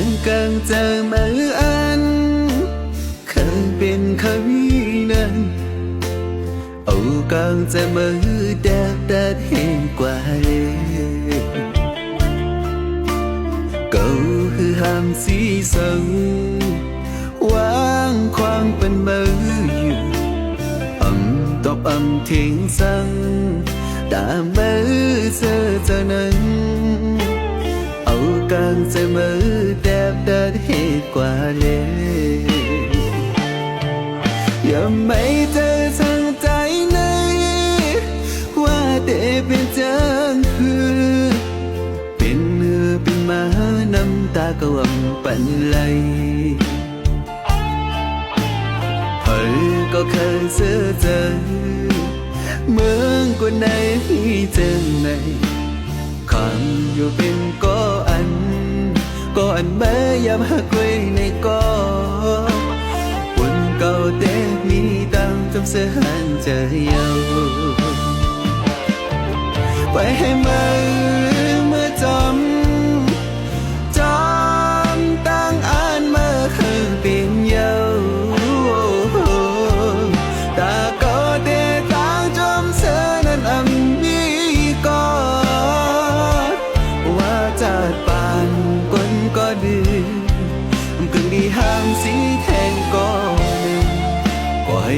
างกลางจะมาอันเคยเป็นคำนั้นเอากลางจะมือแดดแดดเห็นกว่าเลยก็คือหามสีสังวางควางเป็นมืออยู่อำตอบอำเทียงสังตามมือเธอจะนั้น หตุกว่าเลยอย่าไม่เธอทางใจไหนว่าแต่เป็นจังคือเป็นเนื้อเป็นมาน้ำตาก็อ่ำปันไหลเธอก็เคยเสียใจเมืองกว่าไหนที่เจอในคำอยู่เป็นก็อันก็ อันแม่ยามหักไว้ในกอวันเก่าเด็กมีตังจำเสหันใจยาวไปให้มือ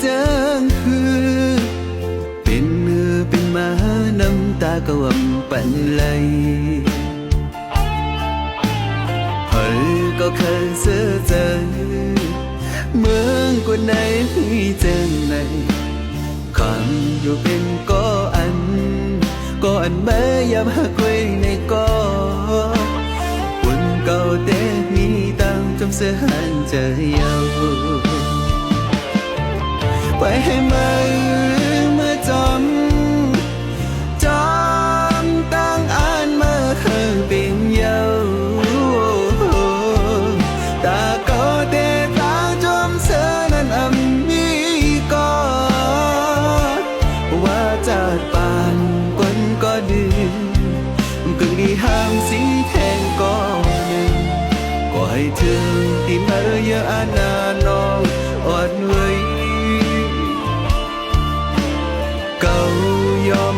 เจังคือ เป็นเอือเป็นมาน้ำตาก็อ่ำปันไหลเธอก็เคยเสียใจเมืองกว่าไหนที่เจอในคำอยู่เป็นก็อัน ก็อันแม่ยามหักไว้ในก็วันเก่าเด็กมีตังจำเสียหันใจยาว ไปให้มือเมื่อจำจำตั้งอ่านเมื่อเคยเป็นเยาตาก็เด็กตางจมเสือนั้นอำมีก่อนว่าจัดปานกนก็ดื้อกึ่งดีห้ามสีแทงก็หนึ่งก็ให้ถึงที่เมื่อเยอะอาณานองอ่อน ไว้เก่ายอ